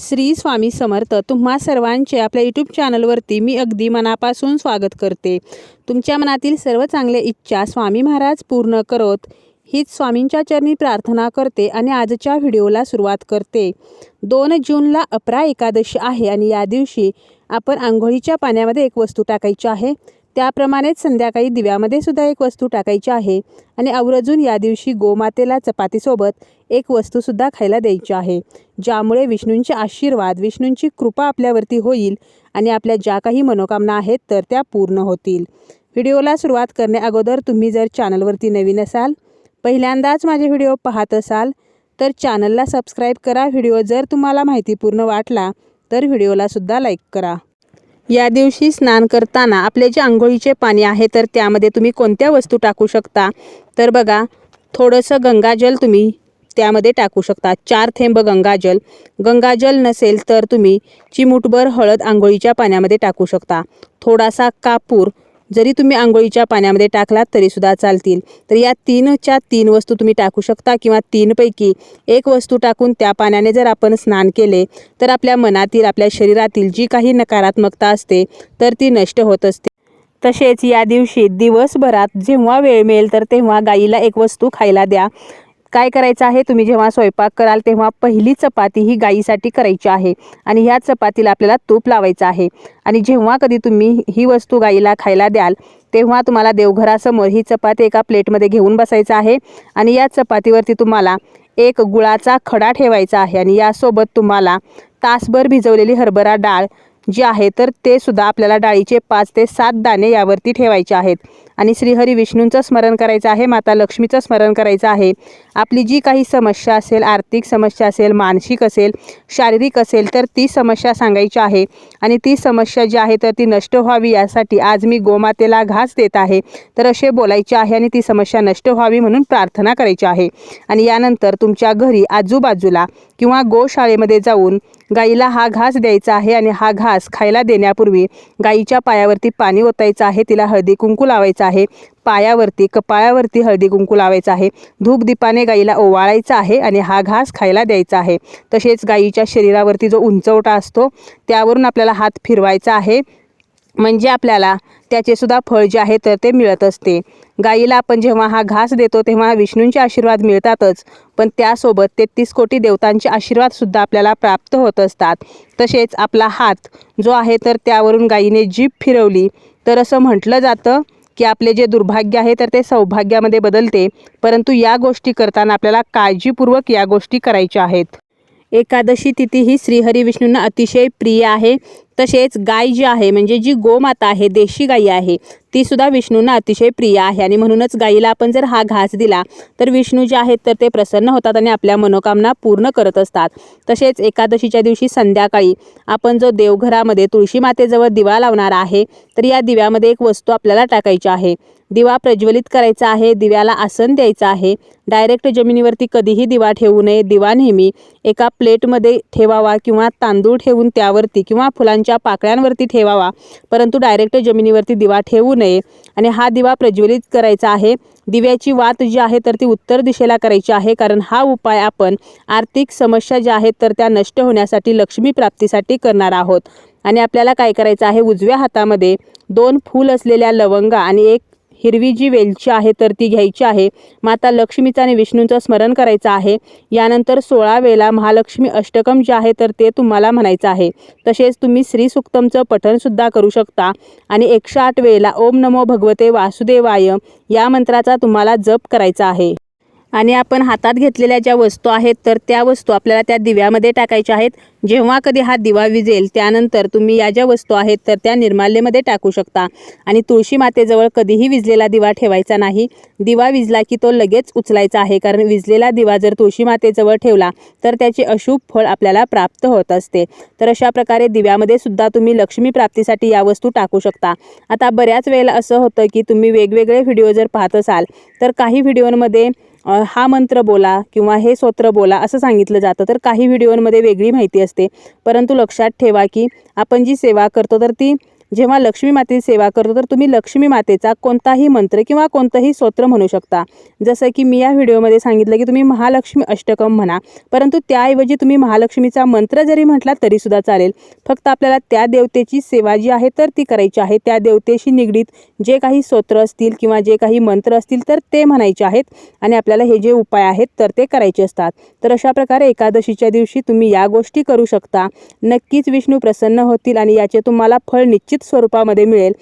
श्री स्वामी समर्थ तुम्हा सर्वांचे आपल्या यूट्यूब चॅनलवरती मी अगदी मनापासून स्वागत करते. तुमच्या मनातील सर्व चांगल्या इच्छा स्वामी महाराज पूर्ण करोत हीच स्वामींच्या चरणी प्रार्थना करते आणि आजच्या व्हिडिओला सुरुवात करते. दोन जूनला अपरा एकादशी आहे आणि या दिवशी आपण आंघोळीच्या पाण्यामध्ये एक वस्तू टाकायची आहे. त्याप्रमाणेच संध्याकाळी दिव्यामध्ये सुद्धा एक वस्तू टाकायची आहे आणि आवर्जून या दिवशी गोमातेला चपातीसोबत एक वस्तूसुद्धा खायला द्यायची आहे ज्यामुळे विष्णूंचे आशीर्वाद विष्णूंची कृपा आपल्यावरती होईल आणि आपल्या ज्या काही मनोकामना आहेत तर त्या पूर्ण होतील. व्हिडिओला सुरुवात करण्याअगोदर तुम्ही जर चॅनलवरती नवीन असाल पहिल्यांदाच माझे व्हिडिओ पाहत असाल तर चॅनलला सबस्क्राईब करा. व्हिडिओ जर तुम्हाला माहितीपूर्ण वाटला तर व्हिडिओलासुद्धा लाईक करा. या दिवशी स्नान करताना आपले जे आंघोळीचे पाणी आहे तर त्यामध्ये तुम्ही कोणत्या वस्तू टाकू शकता? तर बघा थोडंसं गंगाजल तुम्ही त्यामध्ये टाकू शकता. चार थेंब गंगाजल. गंगाजल नसेल तर तुम्ही चिमूटभर हळद आंघोळीच्या पाण्यामध्ये टाकू शकता. थोडासा कापूर जरी तुम्ही आंघोळीच्या पाण्यामध्ये टाकलात तरीसुद्धा चालतील. तर या तीनच्या तीन वस्तू तुम्ही टाकू शकता किंवा तीनपैकी एक वस्तू टाकून त्या पाण्याने जर आपण स्नान केले तर आपल्या मनातील आपल्या शरीरातील जी काही नकारात्मकता असते तर ती नष्ट होत असते. तसेच या दिवशी दिवसभरात जेव्हा वेळ मिळेल तर तेव्हा गाईला एक वस्तू खायला द्या. काय करायचं आहे? तुम्ही जेव्हा स्वयंपाक कराल तेव्हा पहिली चपाती ही गाईसाठी करायची आहे आणि ह्या चपातीला आपल्याला तूप लावायचं आहे. आणि जेव्हा कधी तुम्ही ही वस्तू गाईला खायला द्याल तेव्हा तुम्हाला देवघरासमोर ही चपाती एका प्लेटमध्ये घेऊन बसायचं आहे आणि या चपातीवरती तुम्हाला एक गुळाचा खडा ठेवायचा आहे आणि यासोबत तुम्हाला तासभर भिजवलेली हरभरा डाळ जे आहे तर ते सुद्धा आपल्याला डाळीचे पाच ते सात दाणे यावरती ठेवायचे आहेत. आणि श्रीहरी विष्णूंचं स्मरण करायचं आहे माता लक्ष्मीचं स्मरण करायचं आहे. आपली जी काही समस्या असेल आर्थिक समस्या असेल मानसिक असेल शारीरिक असेल तर ती समस्या सांगायची आहे. आणि ती समस्या जी आहे तर ती नष्ट व्हावी यासाठी आज मी गोमातेला घास देत आहे. तर असे बोलायचे आहे आणि ती समस्या नष्ट व्हावी म्हणून प्रार्थना करायची आहे. आणि यानंतर तुमच्या घरी आजूबाजूला किंवा गोशाळेमध्ये जाऊन गाईला हा घास द्यायचा आहे आणि हा घास खायला देण्यापूर्वी गाईच्या पायावरती पाणी ओतायचं आहे तिला हळदी कुंकू लावायचं आहे. पायावरती कपाळावरती हळदी कुंकू लावायचं आहे. धूप दीपाने गाईला ओवाळायचा आहे आणि हा घास खायला द्यायचा आहे. तसेच गाईच्या शरीरावरती जो उंचवटा असतो त्यावरून आपल्याला हात फिरवायचा आहे. म्हणजे आपल्याला त्याचे सुद्धा फळ जे आहे तर ते मिळत असते. गाईला आपण जेव्हा हा घास देतो तेव्हा विष्णूंचे आशीर्वाद मिळतातच. पण त्यासोबत तेहतीस कोटी देवतांचे आशीर्वादसुद्धा आपल्याला प्राप्त होत असतात. तसेच आपला हात जो आहे तर त्यावरून गाईने जीभ फिरवली. तर असं म्हटलं जातं की आपले जे दुर्भाग्य आहे तर ते सौभाग्यामध्ये बदलते. परंतु या गोष्टी करताना आपल्याला काळजीपूर्वक या गोष्टी करायच्या आहेत. एकादशी तिथी ही श्रीहरी विष्णूंना अतिशय प्रिय आहे. तसेच गाय जी आहे म्हणजे जी गोमाता आहे देशी गाई आहे ती सुद्धा विष्णूंना अतिशय प्रिय आहे. आणि म्हणूनच गाईला आपण जर हा घास दिला तर विष्णू जे आहेत तर ते प्रसन्न होतात आणि आपल्या मनोकामना पूर्ण करत असतात. तसेच एकादशीच्या दिवशी संध्याकाळी आपण जो देवघरामध्ये तुळशी मातेजवळ दिवा लावणार आहे तर या दिव्यामध्ये एक वस्तू आपल्याला टाकायची आहे. दिवा प्रज्वलित करायचा आहे दिव्याला आसन द्यायचं आहे. डायरेक्ट जमिनीवरती कधीही दिवा ठेवू नये. दिवा नेहमी एका प्लेटमध्ये ठेवावा किंवा तांदूळ ठेवून त्यावरती किंवा फुलांच्या पाकळ्यांवरती ठेवावा परंतु डायरेक्ट जमिनीवरती दिवा ठेवू नये. आणि हा दिवा प्रज्वलित करायचा आहे. दिव्याची वात जी आहे तर ती उत्तर दिशेला करायची आहे. कारण हा उपाय आपण आर्थिक समस्या ज्या आहेत तर त्या नष्ट होण्यासाठी लक्ष्मी प्राप्तीसाठी करणार आहोत. आणि आपल्याला काय करायचं आहे? उजव्या हातामध्ये दोन फूल असलेल्या लवंगा आणि एक हिरवी जी वेलची आहे तर ती घ्यायची आहे. माता लक्ष्मीचं आणि विष्णूंचं स्मरण करायचं आहे. यानंतर सोळा वेळा महालक्ष्मी अष्टकम जे आहे तर ते तुम्हाला म्हणायचं आहे. तसेच तुम्ही श्री सुक्तमचं पठणसुद्धा करू शकता. आणि एकशे आठ वेळेला ओम नमो भगवते वासुदेवाय या मंत्राचा तुम्हाला जप करायचा आहे. आणि आपण हातात घेतलेल्या ज्या वस्तू आहेत तर त्या वस्तू आपल्याला त्या दिव्यामध्ये टाकायच्या आहेत. जेव्हा कधी हा दिवा विजेल त्यानंतर तुम्ही या ज्या वस्तू आहेत तर त्या निर्माल्यमध्ये टाकू शकता. आणि तुळशी मातेजवळ कधीही विजलेला दिवा ठेवायचा नाही. दिवा विजला की तो लगेच उचलायचा आहे कारण विजलेला दिवा जर तुळशी मातेजवळ ठेवला तर त्याचे अशुभ फळ आपल्याला प्राप्त होत असते. तर अशा प्रकारे दिव्यामध्ये सुद्धा तुम्ही लक्ष्मी प्राप्तीसाठी या वस्तू टाकू शकता. आता बऱ्याच वेळेला असं होतं की तुम्ही वेगवेगळे व्हिडिओ जर पाहत असाल तर काही व्हिडिओमध्ये हा मंत्र बोला किंवा हे स्तोत्र बोला असं सांगितलं जातं. तर काही व्हिडिओमध्ये वेगळी माहिती असते. परंतु लक्षात ठेवा की आपण जी सेवा करतो तर ती जेव्हा लक्ष्मी मातेची सेवा करतो तर तुम्ही लक्ष्मी मातेचा कोणताही मंत्र किंवा कोणतंही स्तोत्र म्हणू शकता. जसं की मी या व्हिडिओमध्ये सांगितलं की तुम्ही महालक्ष्मी अष्टकम म्हणा परंतु त्याऐवजी तुम्ही महालक्ष्मीचा मंत्र जरी म्हटला तरीसुद्धा चालेल. फक्त आपल्याला त्या देवतेची सेवा जी आहे तर ती करायची आहे. त्या देवतेशी निगडीत जे काही स्तोत्र असतील किंवा जे काही मंत्र असतील तर ते म्हणायचे आहेत आणि आपल्याला हे जे उपाय आहेत तर ते करायचे असतात. तर अशा प्रकारे एकादशीच्या दिवशी तुम्ही या गोष्टी करू शकता. नक्कीच विष्णू प्रसन्न होतील आणि याचे तुम्हाला फळ निश्चित निश्चित स्वरूपामध्ये मिळेल.